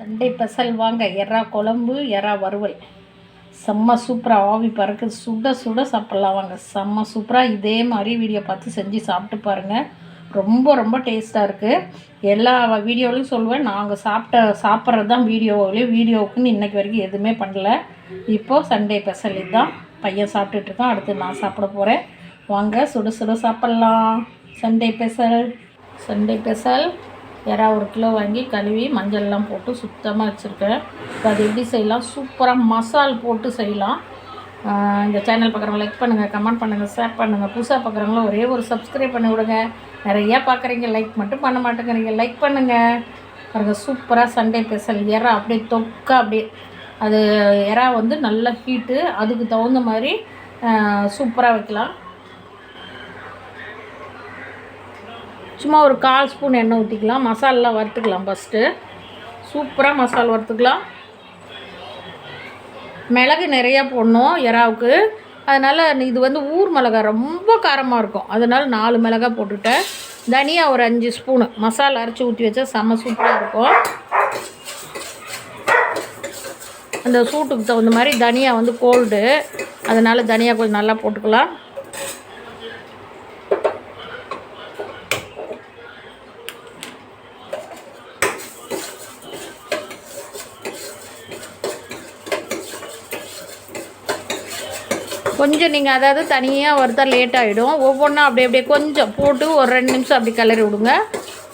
சண்டை பசல் வாங்க எறா குழம்பு எறா வறுவல். செம்ம சூப்பராக ஆவி பறக்குது. சுட சுட சாப்பிட்லாம் வாங்க. செம்ம சூப்பராக இதே மாதிரி வீடியோ பார்த்து செஞ்சு சாப்பிட்டு பாருங்கள் ரொம்ப ரொம்ப டேஸ்ட்டாக இருக்குது எல்லா வீடியோவிலையும் சொல்லுவேன். நாங்கள் சாப்பிட்ட சாப்பிட்றது தான் வீடியோவிலையும் வீடியோவுக்குன்னு இன்றைக்கி வரைக்கும் எதுவுமே பண்ணல. இப்போது சண்டே ஸ்பெஷல் இதுதான். பையன் சாப்பிட்டுட்டு இருக்கான். அடுத்து நான் சாப்பிட போகிறேன் வாங்க சுட சுட சாப்பிட்லாம். சண்டே ஸ்பெஷல் சண்டே ஸ்பெஷல் இறா ஒரு கிலோ வாங்கி கழுவி மஞ்சள்லாம் போட்டு சுத்தமாக வச்சுருக்கேன். இப்போ அது எப்படி செய்யலாம்? சூப்பராக மசால் போட்டு செய்யலாம். இந்த சேனல் பார்க்குறவங்க லைக் பண்ணுங்கள் கமெண்ட் பண்ணுங்கள் ஷேர் பண்ணுங்கள் புதுசாக பார்க்குறவங்களும் ஒரே ஒரு சப்ஸ்கிரைப் பண்ணி விடுங்க. நிறையா பார்க்குறீங்க லைக் மட்டும் பண்ண மாட்டேங்கிறீங்க லைக் பண்ணுங்கள் பாருங்கள் சூப்பராக சண்டே ஸ்பெஷல் எறா அப்படியே தொக்கா அப்படியே அது எறா வந்து நல்ல ஹீட்டு அதுக்கு தகுந்த மாதிரி சூப்பராக வைக்கலாம். சும்மா ஒரு கால் ஸ்பூன் எண்ணெய் ஊற்றிக்கலாம் மசாலெலாம் வறுத்துக்கலாம் ஃபஸ்ட்டு சூப்பராக மசால் வறுத்துக்கலாம். மிளகு நிறையா போடணும் எறாவுக்கு. அதனால் இது வந்து ஊர் மிளகா ரொம்ப காரமாக இருக்கும். அதனால் நாலு மிளகா போட்டுட்டேன். தனியா ஒரு அஞ்சு ஸ்பூனு. மசாலா அரைச்சி ஊற்றி வச்சா செம்ம சூப்பராக இருக்கும். அந்த சூட்டுக்கு தகுந்த மாதிரி தனியா வந்து கோல்டு. அதனால் தனியா கொஞ்சம் நல்லா போட்டுக்கலாம். கொஞ்சம் நீங்கள் அதாவது தனியாக வறுத்தா லேட் ஆகிடும் ஒவ்வொன்றா அப்படி அப்படியே கொஞ்சம் போட்டு ஒரு ரெண்டு நிமிஷம் அப்படி கிளறி விடுங்க.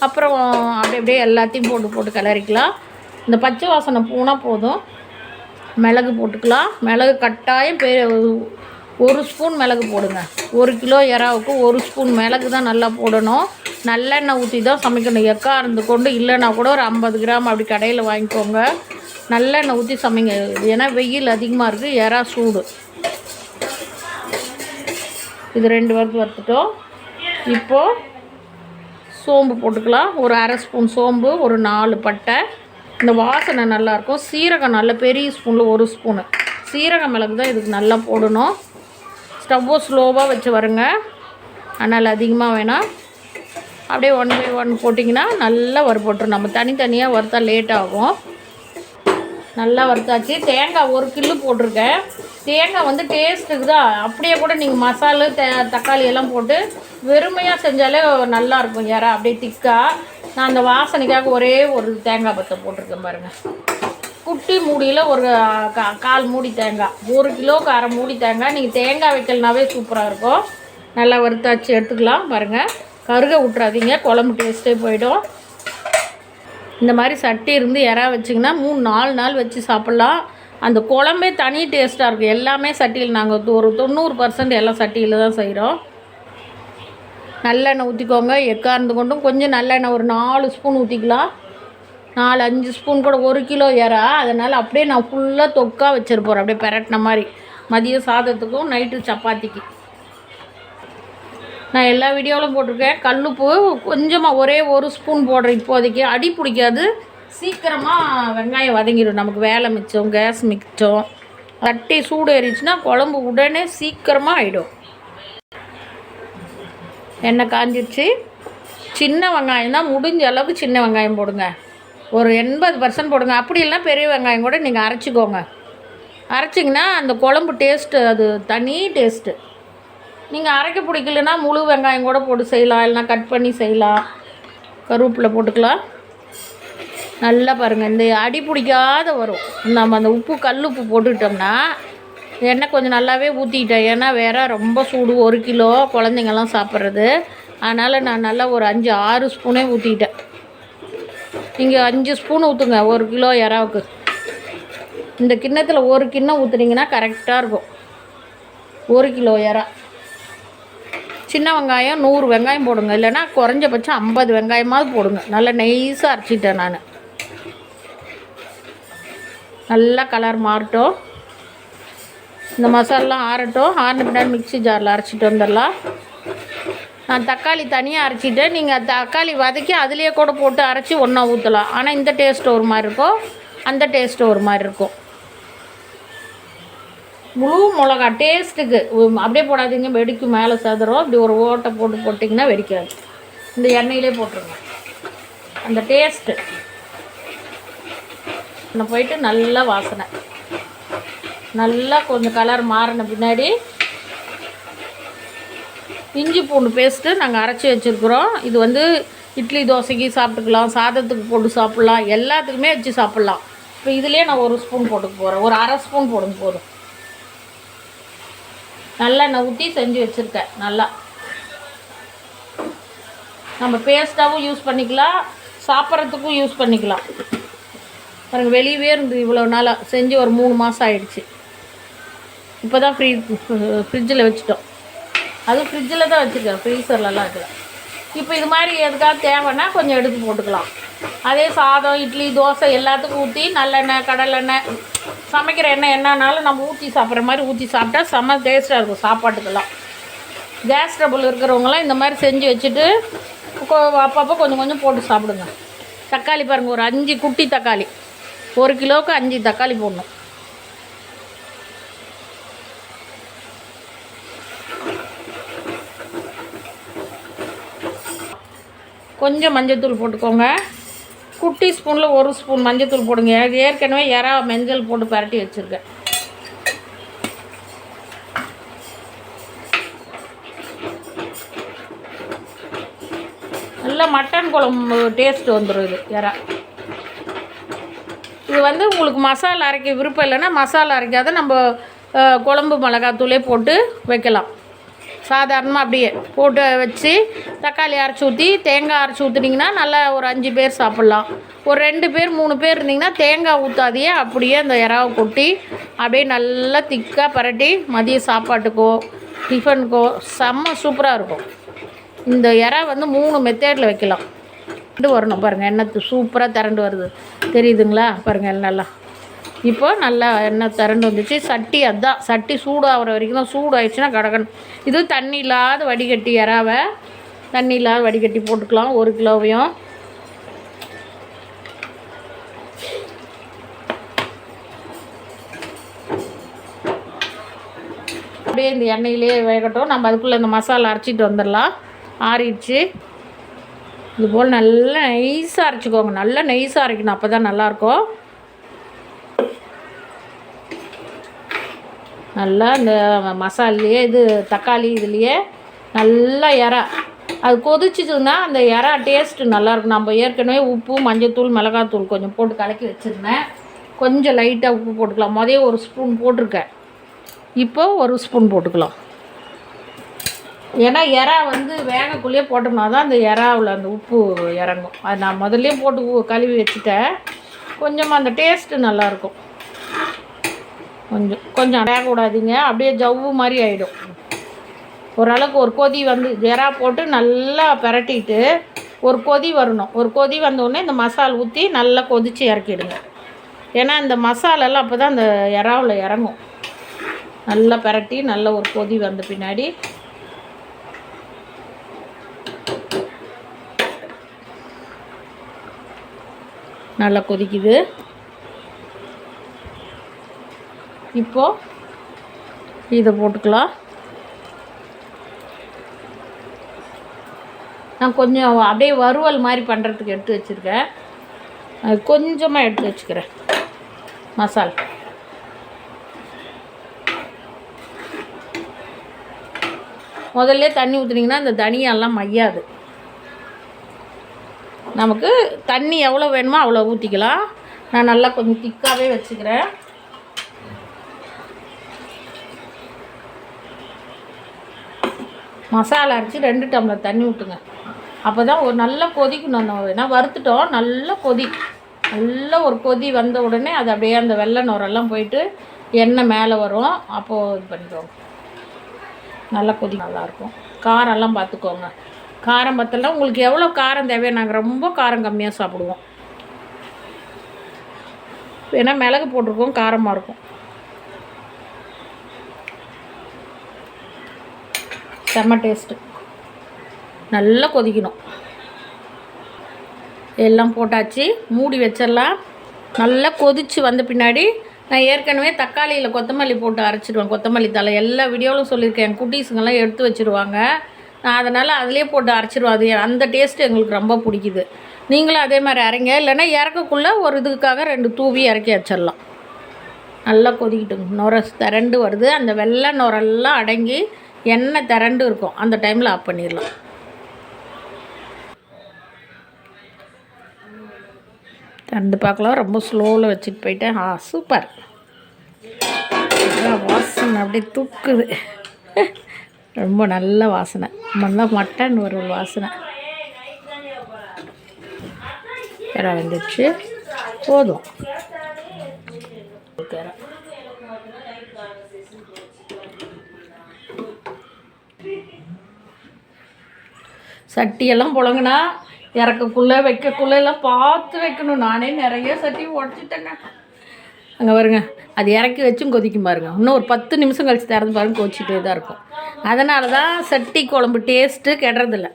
அப்புறம் அப்படி அப்படியே எல்லாத்தையும் போட்டு போட்டு கிளறிக்கலாம். இந்த பச்சை வாசனை போனால் போதும். மிளகு போட்டுக்கலாம். மிளகு கட்டாயம் பெ ஒரு ஸ்பூன் மிளகு போடுங்க. ஒரு கிலோ இறாவுக்கு ஒரு ஸ்பூன் மிளகு தான் நல்லா போடணும். நல்லெண்ணெய் ஊற்றி தான் சமைக்கணும். எக்கா இருந்து கொண்டு இல்லைன்னா கூட ஒரு ஐம்பது கிராம் அப்படி கடையில் வாங்கிக்கோங்க. நல்லெண்ணெய் ஊற்றி சமைங்க. ஏன்னா வெயில் அதிகமாக இருக்குது எறா சூடு. இது ரெண்டு வறுத்து வறுத்துட்டோம். இப்போது சோம்பு போட்டுக்கலாம். ஒரு அரை ஸ்பூன் சோம்பு ஒரு நாலு பட்டை. இந்த வாசனை நல்லாயிருக்கும் சீரகம் நல்ல பெரிய ஸ்பூனில் ஒரு ஸ்பூனு. சீரக மிளகு தான் இதுக்கு நல்லா போடணும். ஸ்டவ்வை ஸ்லோவாக வச்சு வருங்க. அதனால் அதிகமாக வேணாம். அப்படியே ஒன் பை ஒன் போட்டிங்கன்னா நல்லா வறுபட்டுரும். நம்ம தனித்தனியாக வறுத்தா லேட் ஆகும். நல்லா வறுத்தாச்சு. தேங்காய் ஒரு கில்லு போட்டிருக்கேன். தேங்காய் வந்து டேஸ்ட்டுக்கு தான் அப்படியே கூட நீங்கள் மசாலு தே தக்காளி எல்லாம் போட்டு வெறுமையாக செஞ்சாலே நல்லா இருக்கும் யாரா? அப்படியே திக்காக நான் அந்த வாசனைக்காக ஒரே ஒரு தேங்காய் பத்தை போட்டிருக்கேன் பாருங்கள் குட்டி மூடியில் ஒரு கா கால் மூடி தேங்காய். ஒரு கிலோக்கு அரை மூடி தேங்காய். நீங்கள் தேங்காய் வைக்கலனாவே சூப்பராக இருக்கும். நல்லா வறுத்தாச்சு. எடுத்துக்கலாம் பாருங்கள் கருக விட்றாதீங்க குழம்பு டேஸ்ட்டே போயிடும். இந்த மாதிரி சட்டி இருந்து இறா வச்சிங்கன்னா மூணு நாலு நாள் வச்சு சாப்பிட்லாம். அந்த குழம்பே தனி டேஸ்ட்டாக இருக்கும். எல்லாமே சட்டியில் நாங்கள் ஒரு தொண்ணூறு பர்சன்ட் எல்லாம் சட்டியில் தான் செய்கிறோம் நல்லெண்ணெய் ஊற்றிக்கோங்க எக்கார்ந்து கொண்டும் கொஞ்சம் நல்லெண்ணெய் ஒரு நாலு ஸ்பூன் ஊற்றிக்கலாம் நாலு அஞ்சு ஸ்பூன் கூட ஒரு கிலோ இறா. அதனால் அப்படியே நான் ஃபுல்லாக தொக்கா வச்சிருப்போம். அப்படியே பெரட்டின மாதிரி. மதியம் சாதத்துக்கும் நைட்டு சப்பாத்திக்கு. நான் எல்லா வீடியோவிலும் போட்டிருக்கேன். கல்லுப்பு கொஞ்சமாக ஒரே ஒரு ஸ்பூன் போடுறேன் இப்போதைக்கு. அடி பிடிக்காது. சீக்கிரமாக வெங்காயம் வதங்கிடும். நமக்கு வேலை மிச்சம் கேஸ் மிச்சம். தட்டி சூடு ஏறிச்சுன்னா குழம்பு உடனே சீக்கிரமாக ஆகிடும் எண்ணெய் காஞ்சிருச்சு. சின்ன வெங்காயம் தான். முடிஞ்ச அளவுக்கு சின்ன வெங்காயம் போடுங்க. ஒரு எண்பது பர்சன்ட் போடுங்க. அப்படி இல்லைன்னா பெரிய வெங்காயம் கூட நீங்கள் அரைச்சிக்கோங்க. அரைச்சிங்கன்னா அந்த குழம்பு டேஸ்ட்டு அது தனி டேஸ்ட்டு நீங்கள் அரைக்க பிடிக்கலன்னா முழு வெங்காயம் கூட போட்டு செய்யலாம். இல்லைனா கட் பண்ணி செய்யலாம். கருவேப்பிலை போட்டுக்கலாம். நல்லா பாருங்கள் இந்த அடி பிடிக்காத வரும். நம்ம அந்த உப்பு கல் உப்பு போட்டுக்கிட்டோம்னா எண்ணெய் கொஞ்சம் நல்லாவே ஊற்றிக்கிட்டேன் ஏன்னா வேற ரொம்ப சூடு. ஒரு கிலோ குழந்தைங்கள்லாம் சாப்பிட்றது. அதனால் நான் நல்லா ஒரு அஞ்சு ஆறு ஸ்பூனே ஊற்றிக்கிட்டேன் நீங்கள் அஞ்சு ஸ்பூன் ஊற்றுங்க ஒரு கிலோ இறாவுக்கு. இந்த கிண்ணத்தில் ஒரு கிண்ணம் ஊற்றுனீங்கன்னா கரெக்டாக இருக்கும். ஒரு கிலோ இறா. சின்ன வெங்காயம் நூறு வெங்காயம் போடுங்க. இல்லைன்னா குறைஞ்சபட்சம் ஐம்பது வெங்காயமாவது போடுங்க. நல்லா நைஸாக அரைச்சிட்டேன் நான். நல்லா கலர் மாறட்டும். இந்த மசாலாம் ஆறட்டும். ஆறின பின்னாடி மிக்ஸி ஜாரில் அரைச்சிட்டு வந்துடலாம். நான் தக்காளி தனியாக அரைச்சிட்டேன். நீங்கள் தக்காளி வதக்கி அதுலேயே கூட போட்டு அரைச்சி ஒன்றா ஊற்றலாம் ஆனால் இந்த டேஸ்ட்டு ஒரு மாதிரி இருக்கும். அந்த டேஸ்ட்டு ஒரு மாதிரி இருக்கும். முழு மிளகா டேஸ்ட்டுக்கு. அப்படியே போடாதீங்க வெடிக்கும் மேலே சதுரம் இப்படி ஒரு ஓட்டை போட்டு போட்டிங்கன்னா வெடிக்காது. இந்த எண்ணெயிலே போட்டுருங்க. அந்த டேஸ்ட்டு. நான் போயிட்டு நல்லா வாசனை. நல்லா கொஞ்சம் கலர் மாறின பின்னாடி இஞ்சி பூண்டு பேஸ்ட்டு நாங்கள் அரைச்சி வச்சுருக்குறோம். இது வந்து இட்லி தோசைக்கு சாப்பிட்டுக்கலாம் சாதத்துக்கு போட்டு சாப்பிட்லாம் எல்லாத்துக்குமே வச்சு சாப்பிட்லாம். இப்போ இதுலேயே நான் ஒரு ஸ்பூன் போட்டுக்க போகிறேன் ஒரு அரை ஸ்பூன் போடுங்க போதும். நல்லெண்ணெய் ஊற்றி செஞ்சு வச்சுருக்கேன் நல்லா. நம்ம பேஸ்ட்டாகவும் யூஸ் பண்ணிக்கலாம் சாப்பிட்றதுக்கும் யூஸ் பண்ணிக்கலாம். பாருங்கள் வெளியவே இருந்து இவ்வளோ நாளாக செஞ்சு ஒரு மூணு மாதம் ஆயிடுச்சு. இப்போ தான் ஃப்ரீ ஃப்ரிட்ஜில் வச்சுட்டோம். அதுவும் ஃப்ரிட்ஜில் தான் வச்சுருக்கேன் ஃப்ரீசர்லலாம் இருக்குது இப்போ இது மாதிரி எதுக்காக தேவைன்னா கொஞ்சம் எடுத்து போட்டுக்கலாம். அதே சாதம் இட்லி தோசை எல்லாத்துக்கும் ஊற்றி நல்லெண்ணெய் கடலெண்ணெய் சமைக்கிற எண்ணெய் என்னன்னாலும் நம்ம ஊற்றி சாப்பிட்ற மாதிரி ஊற்றி சாப்பிட்டா செம்ம டேஸ்ட்டாக இருக்கும் சாப்பாட்டுக்கெல்லாம். கேஸ் ட்ரபுள் இருக்கிறவங்களாம் இந்த மாதிரி செஞ்சு வச்சுட்டு அப்பப்போ கொஞ்சம் கொஞ்சம் போட்டு சாப்பிடுங்க. தக்காளி பாருங்கள் ஒரு அஞ்சு குட்டி தக்காளி. ஒரு கிலோவுக்கு அஞ்சு தக்காளி போடணும். கொஞ்சம் மஞ்சத்தூள் போட்டுக்கோங்க. குட்டி ஸ்பூனில் ஒரு ஸ்பூன் மஞ்சத்தூள் போடுங்க. இது ஏற்கனவே இறா மஞ்சள் போட்டு பரட்டி வச்சுருக்கேன். நல்லா மட்டன் குழம்பு டேஸ்ட் வந்துடும் இது இறா இது வந்து உங்களுக்கு மசாலா அரைக்க விருப்பம் இல்லைன்னா மசாலா அரைக்காத நம்ம குழம்பு மிளகாத்தூளே போட்டு வைக்கலாம். சாதாரணமாக அப்படியே போட்டு வச்சு தக்காளி அரைச்சி ஊற்றி தேங்காய் அரைச்சி ஊற்றுனீங்கன்னா நல்லா ஒரு அஞ்சு பேர் சாப்பிட்லாம். ஒரு ரெண்டு பேர் மூணு பேர் இருந்தீங்கன்னா தேங்காய் ஊற்றாதையே அப்படியே அந்த இறாவை கொட்டி அப்படியே நல்லா திக்காக பரட்டி மதிய சாப்பாட்டுக்கோ டிஃபனுக்கோ செம்ம சூப்பராக இருக்கும். இந்த இறா வந்து மூணு மெத்தேடில் வைக்கலாம். வரணும் பாருங்கள் எண்ணெய் சூப்பராக திரண்டு வருது. தெரியுதுங்களா? பாருங்கள் நல்லா. இப்போ நல்லா எண்ணெய் திரண்டு வந்துச்சு. சட்டி அதுதான் சட்டி சூடாகிற வரைக்கும் தான் சூடு ஆயிடுச்சுன்னா கடகன் இது தண்ணி இல்லாத வடிகட்டி இறாவை தண்ணி இல்லாத வடிகட்டி போட்டுக்கலாம் ஒரு கிலோவையும். அப்படியே இந்த எண்ணெயிலே வேகட்டும். நம்ம அதுக்குள்ளே இந்த மசாலா அரைச்சிட்டு வந்துடலாம். ஆறிடுச்சு. இது போல் நல்லா நைஸாக அரைச்சிக்கோங்க. நல்லா நைஸாக அரைக்கணும். அப்போ தான் நல்லாயிருக்கும். நல்லா இந்த மசாலையே இது தக்காளி இதுலேயே நல்லா இறா அது கொதிச்சிச்சுன்னா அந்த இறா டேஸ்ட்டு நல்லாயிருக்கும் நம்ம ஏற்கனவே உப்பு மஞ்சத்தூள் மிளகாத்தூள் கொஞ்சம் போட்டு கலக்கி வச்சுருந்தேன். கொஞ்சம் லைட்டாக உப்பு போட்டுக்கலாம். முதல்ல ஒரு ஸ்பூன் போட்டிருக்கேன். இப்போ ஒரு ஸ்பூன் போட்டுக்கலாம். ஏன்னா இறா வந்து வேகக்குள்ளேயே போட்டோம்னா தான் அந்த இறாவில் அந்த உப்பு இறங்கும். அது நான் முதல்லையே போட்டு கழுவி வச்சுட்டேன். கொஞ்சமாக அந்த டேஸ்ட்டு நல்லாயிருக்கும் கொஞ்சம் கொஞ்சம் அடையக்கூடாதீங்க அப்படியே ஜவ்வு மாதிரி ஆகிடும் ஓரளவுக்கு ஒரு கொதி வந்து ஜெரா போட்டு நல்லா பிரட்டிட்டு ஒரு கொதி வரணும். ஒரு கொதி வந்தோடனே இந்த மசால் ஊற்றி நல்லா கொதித்து இறக்கிடுங்க. ஏன்னா இந்த மசாலெல்லாம் அப்போ தான் அந்த எறாவில் இறங்கும். நல்லா பிரட்டி நல்ல ஒரு கொதி வந்த பின்னாடி. நல்லா கொதிக்குது. இப்போது இதை போட்டுக்கலாம். நான் கொஞ்சம் அப்படியே வறுவல் மாதிரி பண்ணுறதுக்கு எடுத்து வச்சுருக்கேன். கொஞ்சமாக எடுத்து வச்சுக்கிறேன். மசால். முதல்ல தண்ணி ஊற்றுனீங்கன்னா இந்த தனியாலாம் மையாது. நமக்கு தண்ணி எவ்வளோ வேணுமோ அவ்வளோ ஊற்றிக்கலாம் நான் நல்லா கொஞ்சம் திக்காகவே வச்சுக்கிறேன். மசாலா அரைச்சி ரெண்டு டம்ளர் தண்ணி விட்டுங்க அப்போ தான் ஒரு நல்ல கொதிக்கணும் அந்த ஏன்னா வறுத்துட்டோம். நல்லா கொதி. நல்லா ஒரு கொதி வந்த உடனே அது அப்படியே அந்த வெள்ளை நுரெல்லாம் போயிட்டு எண்ணெய் மேலே வரும். அப்போது இது பண்ணிடுவோம் நல்லா கொதி நல்லாயிருக்கும் காரம்லாம் பார்த்துக்கோங்க காரம் பத்தலாம் உங்களுக்கு எவ்வளோ காரம் தேவையோ நாங்கள் ரொம்ப காரம் கம்மியாக சாப்பிடுவோம். ஏன்னா மிளகு போட்டிருக்கோம். காரமாக இருக்கும். செம்ம டேஸ்ட்டு நல்லா கொதிக்கணும். எல்லாம் போட்டாச்சு. மூடி வச்சிடலாம். நல்லா கொதிச்சு வந்த பின்னாடி நான் ஏற்கனவே தக்காளியில் கொத்தமல்லி போட்டு அரைச்சிடுவேன். கொத்தமல்லி தலை எல்லா வீடியோவிலும் சொல்லியிருக்கேன். என் குட்டீஸுங்கெல்லாம் எடுத்து வச்சுருவாங்க. நான் அதனால் அதிலே போட்டு அரைச்சிடுவேன். அது அந்த டேஸ்ட்டு எங்களுக்கு ரொம்ப பிடிக்குது. நீங்களும் அதே மாதிரி இறங்க இல்லைன்னா இறக்கக்குள்ளே ஒரு இதுக்காக ரெண்டு தூவி இறக்கி வச்சிடலாம். நல்லா கொதிக்கிட்டுங்க. நுர திரண்டு வருது. அந்த வெள்ளை நுரெல்லாம் அடங்கி எண்ணெய் திரண்டு இருக்கும். அந்த டைமில் ஆஃப் பண்ணிடலாம். திறந்து பார்க்கலாம். ரொம்ப ஸ்லோவில் வச்சுட்டு போயிட்டேன். ஆ சூப்பர் வாசனை அப்படியே தூக்குது. ரொம்ப நல்ல வாசனை. நல்லா மட்டன் ஒரு வாசனை. இறா வந்துடுச்சு. போதும் இறா. சட்டியெல்லாம் புழங்கினா இறக்கக்குள்ளே வைக்கக்குள்ளே எல்லாம் பார்த்து வைக்கணும். நானே நிறைய சட்டி உடச்சிட்டேங்க. அங்கே பாருங்க அது இறக்கி வச்சும் கொதிக்கும் பாருங்க. இன்னும் ஒரு பத்து நிமிஷம் கழித்து திறந்து பாருங்க கொதிச்சுட்டே தான் இருக்கும். அதனால தான் சட்டி குழம்பு டேஸ்ட்டு கெடுறதில்ல